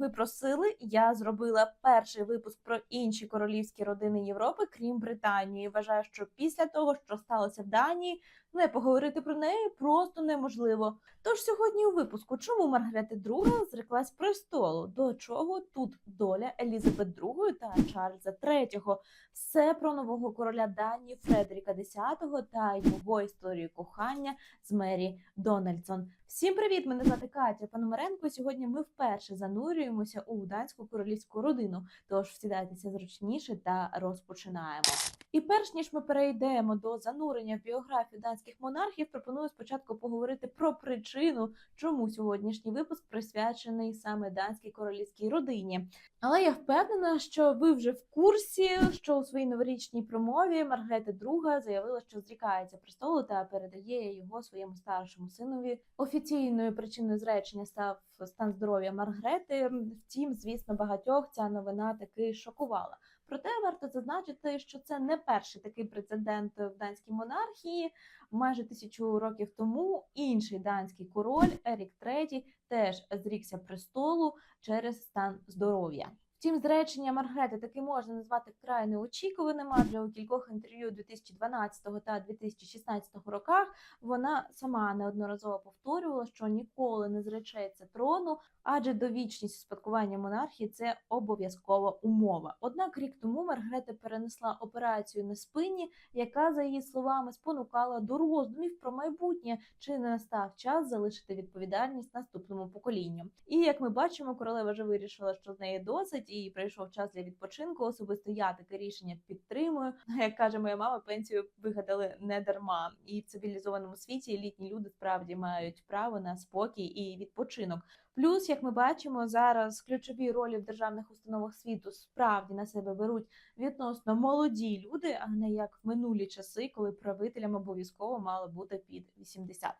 ви просили, я зробила перший випуск про інші королівські родини Європи, крім Британії. Вважаю, що після того, що сталося в Данії, не поговорити про неї просто неможливо. Тож сьогодні у випуску, чому Маргарета II зреклась престолу, до чого тут доля Елізабет II та Чарльза III, все про нового короля Данії Фредеріка X та його історію кохання з Мері Дональдсон. Всім привіт! Мене звати Катя Пономаренко. Сьогодні ми вперше занурюємося у данську королівську родину. Тож всідайтеся зручніше та розпочинаємо. І перш ніж ми перейдемо до занурення в біографію данських монархів, пропоную спочатку поговорити про причину, чому сьогоднішній випуск присвячений саме данській королівській родині. Але я впевнена, що ви вже в курсі, що у своїй новорічній промові Маргарета II заявила, що зрікається престолу та передає його своєму старшому синові. Офіційною причиною зречення став стан здоров'я Маргарети. Втім, звісно, багатьох ця новина таки шокувала. Проте варто зазначити, що це не перший такий прецедент в данській монархії. Майже тисячу років тому інший данський король Ерік III теж зрікся престолу через стан здоров'я. Втім, зречення Маргарети таки можна назвати вкрай неочікуваним, адже у кількох інтерв'ю 2012 та 2016 роках вона сама неодноразово повторювала, що ніколи не зречеться трону, адже довічність успадкування монархії це обов'язкова умова. Однак рік тому Маргарета перенесла операцію на спині, яка, за її словами, спонукала до роздумів про майбутнє, чи не настав час залишити відповідальність наступному поколінню. І як ми бачимо, королева вже вирішила, що з неї досить і прийшов час для відпочинку. Особисто я таке рішення підтримую. Як каже моя мама, пенсію вигадали не дарма, і в цивілізованому світі літні люди справді мають право на спокій і відпочинок. Плюс, як ми бачимо, зараз ключові ролі в державних установах світу справді на себе беруть відносно молоді люди, а не як в минулі часи, коли правителям обов'язково мало бути під 80.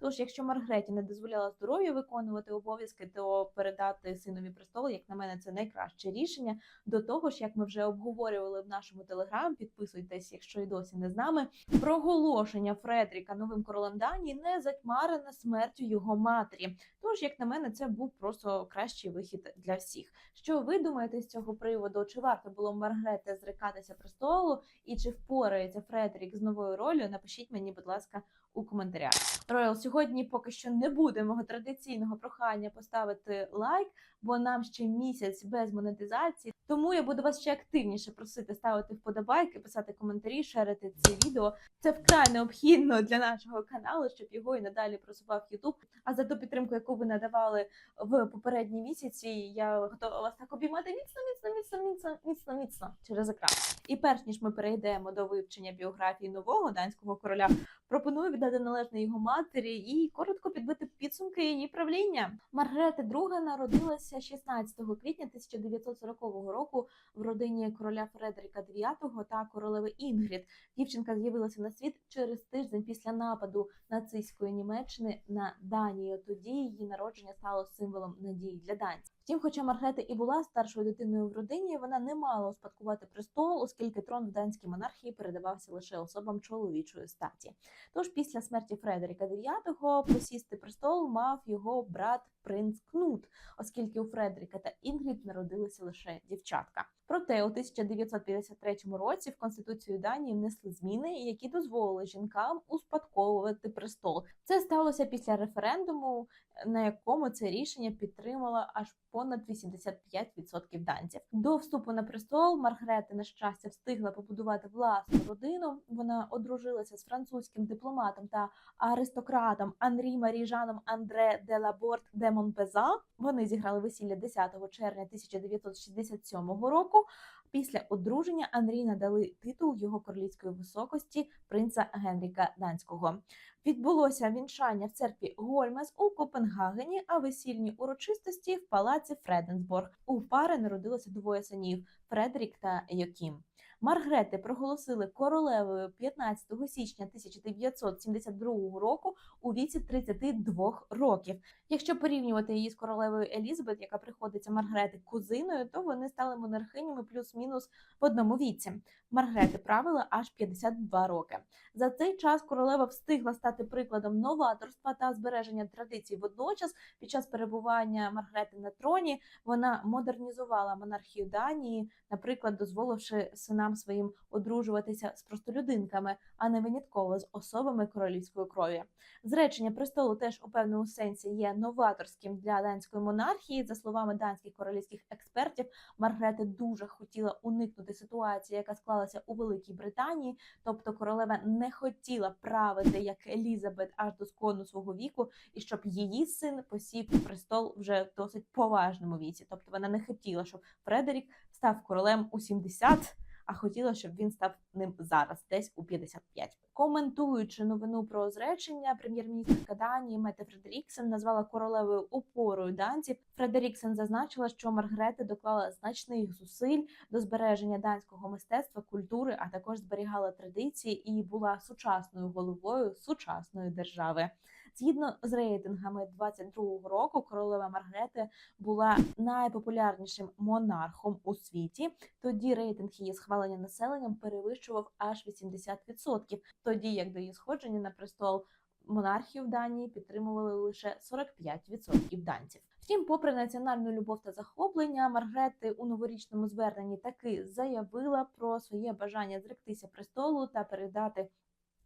Тож, якщо Маргреті не дозволяла здоров'я виконувати обов'язки, то передати синові престолу, як на мене, це найкраще рішення. До того ж, як ми вже обговорювали в нашому телеграм, підписуйтесь, якщо і досі не з нами. Проголошення Фредріка новим королем Данії не затьмарене смертю його матері. Тож, як на мене, це був просто кращий вихід для всіх. Що ви думаєте з цього приводу? Чи варто було Маргрете зрикатися престолу, і чи впорається Фредерік з новою ролью? Напишіть мені, будь ласка, у коментарях. Роял, сьогодні поки що не буде мого традиційного прохання поставити лайк, бо нам ще місяць без монетизації. Тому я буду вас ще активніше просити ставити вподобайки, писати коментарі, шерити це відео. Це вкрай необхідно для нашого каналу, щоб його і надалі просував YouTube. А за ту підтримку, яку ви надавали в попередні місяці, я готова вас так обіймати міцно, міцно, міцно, міцно, міцно, міцно через екран. І перш ніж ми перейдемо до вивчення біографії нового данського короля, пропоную віддати належне його матері і коротко підбити підсумки її правління. Маргарета II народилася 16 квітня 1940 року в родині короля Фредеріка IX та королеви Інгрід. Дівчинка з'явилася на світ через тиждень після нападу нацистської Німеччини на Данію. Тоді її народження стало символом надії для данців. Втім, хоча Маргрета і була старшою дитиною в родині, вона не мала успадкувати престол, оскільки трон в данській монархії передавався лише особам чоловічої статі. Тож після смерті Фредеріка IX посісти престол мав його брат принц Кнут, оскільки у Фредеріка та Інгрід народилися лише дівчатка. Проте у 1953 році в конституцію Данії внесли зміни, які дозволили жінкам успадковувати престол. Це сталося після референдуму, на якому це рішення підтримала аж понад 85% данців. До вступу на престол Маргрета, на щастя, встигла побудувати власну родину. Вона одружилася з французьким дипломатом та аристократом Анрі Маріжаном Андре де Лаборт де Монпеза. Вони зіграли весілля 10 червня 1967 року. Після одруження Андрій надали титул його королівської високості принца Генріка Данського. Відбулося вінчання в церкві Гольмес у Копенгагені, а весільні урочистості в палаці Фреденсборг. У пари народилося двоє синів Фредерік та Йокім. Маргрети проголосили королевою 15 січня 1972 року у віці 32 років. Якщо порівнювати її з королевою Елізабет, яка приходиться Маргрети кузиною, то вони стали монархинями плюс-мінус в одному віці. Маргрети правила аж 52 роки. За цей час королева встигла стати прикладом новаторства та збереження традицій. Водночас, під час перебування Маргрети на троні, вона модернізувала монархію Данії, наприклад, дозволивши синам своїм одружуватися з простолюдинками, а не винятково з особами королівської крові. Зречення престолу теж у певному сенсі є новаторським для данської монархії. За словами данських королівських експертів, Маргрети дуже хотіла уникнути ситуації, яка склалася у Великій Британії, тобто королева не хотіла правити як Елізабет аж до скону свого віку, і щоб її син посів престол вже в досить поважному віці. Тобто вона не хотіла, щоб Фредерік став королем у 70, а хотіла, щоб він став ним зараз, десь у 55. Коментуючи новину про зречення, прем'єр-міністрка Данії Мете Фредеріксен назвала королевою опорою данців. Фредеріксен зазначила, що Маргрета доклала значних зусиль до збереження данського мистецтва, культури, а також зберігала традиції і була сучасною головою сучасної держави. Згідно з рейтингами 22-го року, королева Маргрети була найпопулярнішим монархом у світі. Тоді рейтинг її схвалення населенням перевищував аж 80%. Тоді як до її сходження на престол монархію в Данії підтримували лише 45% данців. Втім, попри національну любов та захоплення, Маргрети у новорічному зверненні таки заявила про своє бажання зректися престолу та передати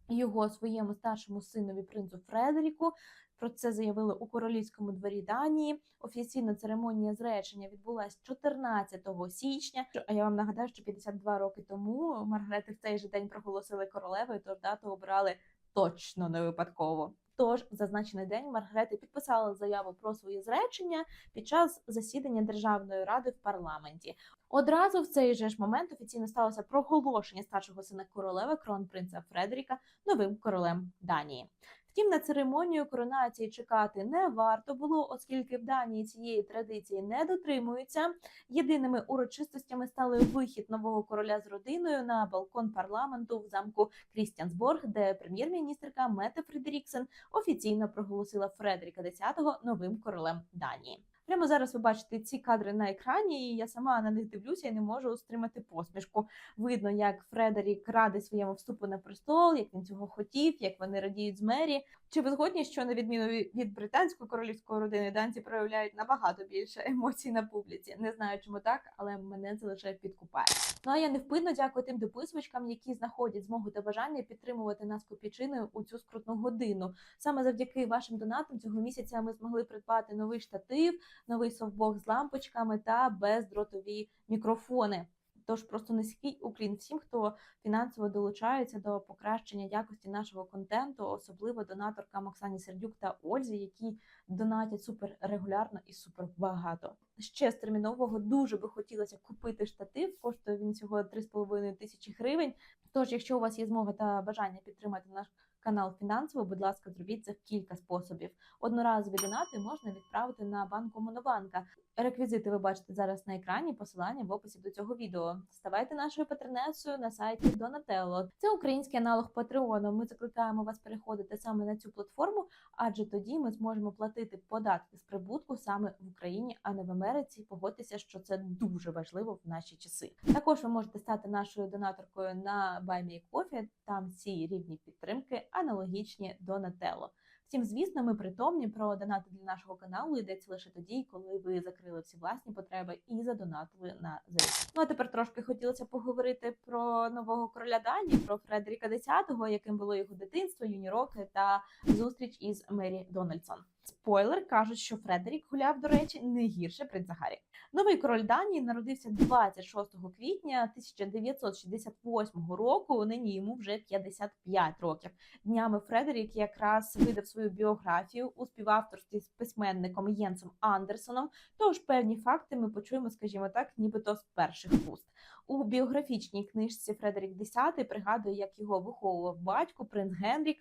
його своєму старшому синові принцу Фредеріку. Про це заявили у королівському дворі Данії. Офіційна церемонія зречення відбулась 14 січня. А я вам нагадаю, що 52 роки тому Маргрети в цей же день проголосили королевою, тож дату обрали точно не випадково. Тож в зазначений день Маргрети підписала заяву про своє зречення під час засідання Державної ради в парламенті. Одразу в цей же ж момент офіційно сталося проголошення старшого сина королеви кронпринца Фредеріка новим королем Данії. Втім, на церемонію коронації чекати не варто було, оскільки в Данії цієї традиції не дотримуються. Єдиними урочистостями стали вихід нового короля з родиною на балкон парламенту в замку Крістіансборг, де прем'єр-міністрка Мете Фредеріксен офіційно проголосила Фредеріка X новим королем Данії. Прямо зараз ви бачите ці кадри на екрані, і я сама на них дивлюся і не можу стримати посмішку. Видно, як Фредерік радить своєму вступу на престол, як він цього хотів, як вони радіють з мері. Чи ви згодні, що на відміну від британської королівської родини данці проявляють набагато більше емоцій на публіці? Не знаю, чому так, але мене це лише підкупає. Ну а я невпинно дякую тим дописувачкам, які знаходять змогу та бажання підтримувати нас копійчиною у цю скрутну годину. Саме завдяки вашим донатам цього місяця ми змогли придбати новий штатив, новий софтбокс з лампочками та бездротові мікрофони. Тож просто низький уклін всім, хто фінансово долучається до покращення якості нашого контенту, особливо донаторкам Оксані Сердюк та Ользі, які донатять супер регулярно і супер багато. Ще з термінового дуже би хотілося купити штатив. Коштує він всього 3,5 тисячі гривень. Тож, якщо у вас є змога та бажання підтримати наш канал фінансово, будь ласка, зробіть це в кілька способів. Одноразові донати можна відправити на банку Монобанка. Реквізити ви бачите зараз на екрані. Посилання в описі до цього відео. Ставайте нашою патронесою на сайті Donatello. Це український аналог Патреону. Ми закликаємо вас переходити саме на цю платформу, адже тоді ми зможемо платити податки з прибутку саме в Україні, а не в Америці. Погодьтеся, що це дуже важливо в наші часи. Також ви можете стати нашою донаторкою на BuyMeCoffee. Там всі рівні підтримки аналогічні Donatello. Втім, звісно, ми притомні про донати для нашого каналу йдеться лише тоді, коли ви закрили всі власні потреби і задонатили на ЗСУ. Ну а тепер трошки хотілося поговорити про нового короля Данії, про Фредеріка X, яким було його дитинство, юні роки та зустріч із Мері Дональдсон. Спойлер кажуть, що Фредерік гуляв, до речі, не гірше принца Гаррі. Новий король Данії народився 26 квітня 1968 року. Нині йому вже 55 років. Днями Фредерік якраз видав свою біографію у співавторстві з письменником Єнсом Андерсоном. Тож певні факти ми почуємо, скажімо так, нібито з перших вуст. У біографічній книжці Фредерік X пригадує, як його виховував батько, принц Генрік.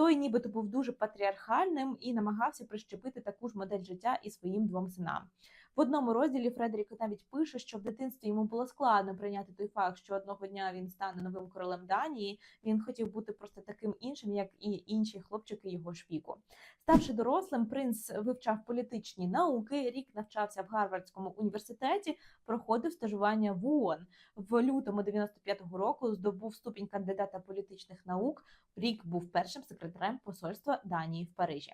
Той нібито був дуже патріархальним і намагався прищепити таку ж модель життя і своїм двом синам. Одному розділі Фредерік навіть пише, що в дитинстві йому було складно прийняти той факт, що одного дня він стане новим королем Данії. Він хотів бути просто таким іншим, як і інші хлопчики його ж віку. Ставши дорослим, принц вивчав політичні науки. Рік навчався в Гарвардському університеті, проходив стажування в ООН. В лютому 95-го року здобув ступінь кандидата політичних наук. Рік був першим секретарем посольства Данії в Парижі.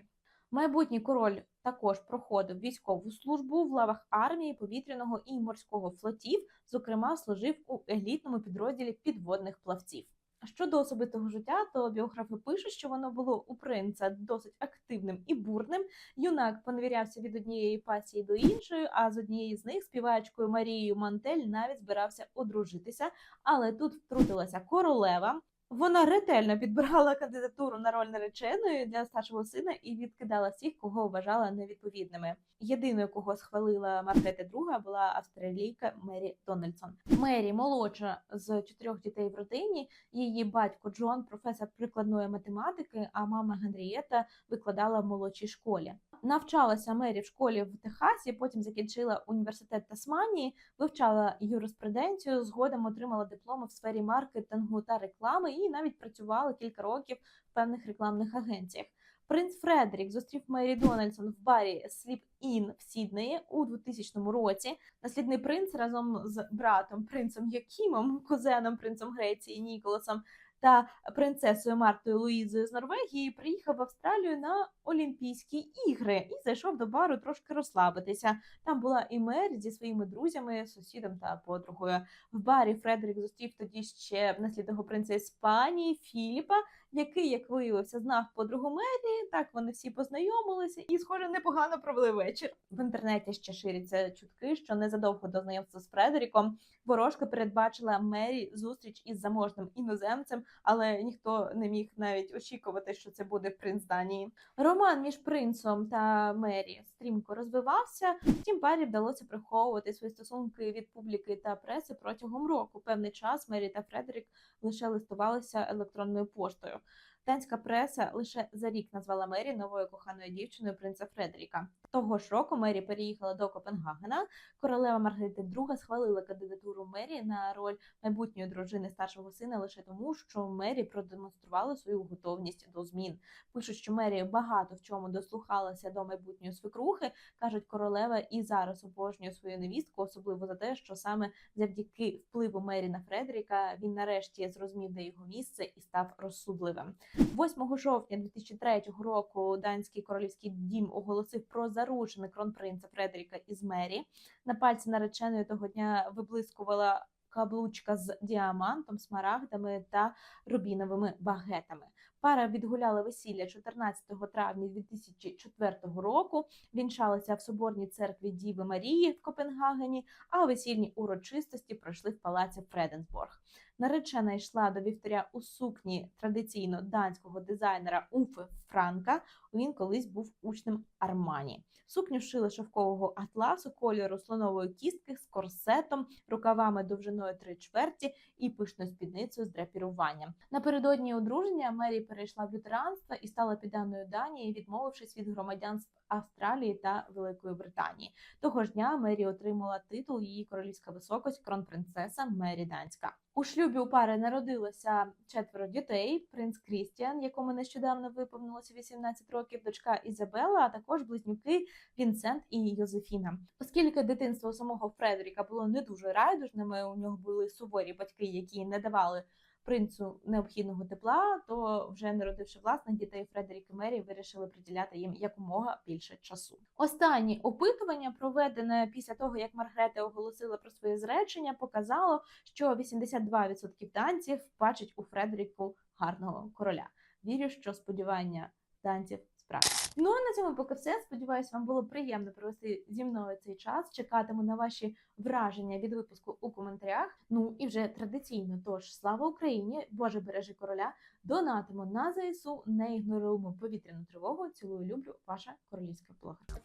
Майбутній король також проходив військову службу в лавах армії, повітряного і морського флотів. Зокрема, служив у елітному підрозділі підводних плавців. Щодо особистого життя, то біографи пишуть, що воно було у принца досить активним і бурним. Юнак поневірявся від однієї пасії до іншої, а з однієї з них, співачкою Марією Мантель, навіть збирався одружитися. Але тут втрутилася королева. Вона ретельно підбирала кандидатуру на роль нареченої для старшого сина і відкидала всіх, кого вважала невідповідними. Єдиною, кого схвалила Маргарета II, була австралійка Мері Дональдсон. Мері молодша з чотирьох дітей в родині. Її батько Джон, професор прикладної математики, а мама Генрієта викладала в молодшій школі. Навчалася Мері в школі в Техасі, потім закінчила університет Тасманії, вивчала юриспруденцію, згодом отримала дипломи в сфері маркетингу та реклами і навіть працювала кілька років в певних рекламних агенціях. Принц Фредерік зустрів Мері Дональдсон в барі Sleep Inn в Сіднеї у 2000 році. Наслідний принц разом з братом принцем Якімом, кузеном принцем Греції Ніколасом та принцесою Мартою Луїзою з Норвегії приїхав в Австралію на Олімпійські ігри і зайшов до бару трошки розслабитися. Там була і мер зі своїми друзями, сусідом та подругою. В барі Фредерік зустрів тоді ще наслідного принца Іспанії Філіпа, який, як виявився, знав подругу Мері. Так вони всі познайомилися і, схоже, непогано провели вечір. В інтернеті ще ширяться чутки, що незадовго до знайомства з Фредеріком ворожка передбачила Мері зустріч із заможним іноземцем, але ніхто не міг навіть очікувати, що це буде принц Данії. Роман між принцом та Мері стрімко розвивався. Втім, парі вдалося приховувати свої стосунки від публіки та преси протягом року. Певний час Мері та Фредерік лише листувалися електронною поштою. Данська преса лише за рік назвала Мері новою коханою дівчиною принца Фредеріка. Того ж року Мері переїхала до Копенгагена. Королева Маргарита II схвалила кандидатуру Мері на роль майбутньої дружини старшого сина лише тому, що Мері продемонструвала свою готовність до змін. Пишуть, що Мері багато в чому дослухалася до майбутньої свекрухи. кажуть, королева і зараз обожнює свою невістку, особливо за те, що саме завдяки впливу Мері на Фредеріка він нарешті зрозумів, де його місце і став розсудливим. 8 жовтня 2003 року данський королівський дім оголосив про заручене кронпринца Фредеріка із Мері. На пальці нареченої того дня виблискувала каблучка з діамантом, смарагдами та рубіновими багетами. Пара відгуляла весілля 14 травня 2004 року. Вінчалися в соборній церкві Діви Марії в Копенгагені, а весільні урочистості пройшли в палаці Фреденсборг. Наречена йшла до вівтаря у сукні традиційно данського дизайнера Уфе Франка. Він колись був учнем Армані. Сукню шили шовкового атласу кольору слонової кістки з корсетом, рукавами довжиною три чверті і пишною спідницею з драпіруванням. Напередодні одруження Мері перейшла в лютеранство і стала підданою Данії, відмовившись від громадянств Австралії та Великої Британії. Того ж дня Мері отримала титул її королівська високость кронпринцеса Мері Данська. У шлюбі у пари народилося четверо дітей: принц Крістіан, якому нещодавно виповнилося 18 років, дочка Ізабела, а також близнюки Вінсент і Йозефіна. Оскільки дитинство самого Фредеріка було не дуже райдужними, у нього були суворі батьки, які не давали принцу необхідного тепла, то вже народивши власних дітей, Фредерік і Мері вирішили приділяти їм якомога більше часу. Останнє опитування, проведене після того, як Маргрета оголосила про своє зречення, показало, що 82% данців бачать у Фредеріку гарного короля. Вірю, що сподівання данців справді. Ну а на цьому поки все. Сподіваюсь, вам було приємно провести зі мною цей час. Чекатиму на ваші враження від випуску у коментарях. Ну і вже традиційно. Тож слава Україні! Боже бережи короля! Донатимо на ЗСУ, не ігноруємо повітряну тривогу. Цілую, люблю, ваша королівська блогерка.